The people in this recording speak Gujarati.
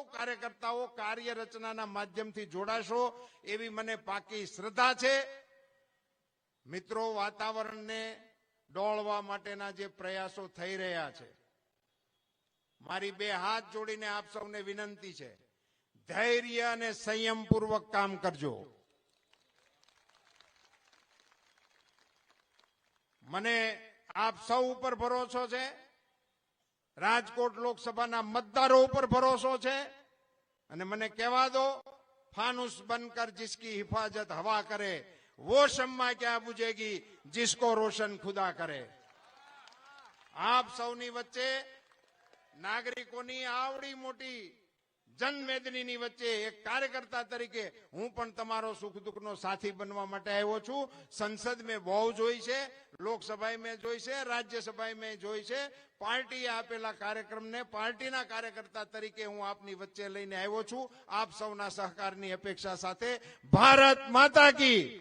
સૌ કાર્યકર્તાઓ કાર્ય રચનાના માધ્યમથી જોડાશો એવી મને પાકી શ્રદ્ધા છે. મિત્રો, વાતાવરણને ડોળવા માટેના જે પ્રયાસો થઈ રહ્યા છે, મારી બે હાથ જોડીને આપ સૌને વિનંતી છે, ધૈર્ય અને સંયમપૂર્વક કામ કરજો. મને આપ સૌ ઉપર ભરોસો છે. રાજકોટ લોકસભાના મતદારો ઉપર ભરોસો છે? અને મને કહેવા દો, ફાનુસ બનકર જિસકી હિફાજત હવા કરે, વો શમ્મા ક્યાં બુજેગી, જીસકો રોશન ખુદા કરે. આપ સૌની વચ્ચે નાગરિકોની આવડી મોટી જનમેદનીની વચ્ચે એક કાર્યકર્તા તરીકે હું પણ તમારો સુખ દુઃખનો સાથી બનવા માટે આવ્યો છું. સંસદ મેં બહુ જોઈ છે, લોકસભાએ મેં જોઈ છે, રાજ્યસભાએ મેં જોઈ છે. પાર્ટીએ આપેલા કાર્યક્રમને પાર્ટીના કાર્યકર્તા તરીકે હું આપની વચ્ચે લઈને આવ્યો છું. આપ સૌના સહકારની અપેક્ષા સાથે ભારત માતા કી.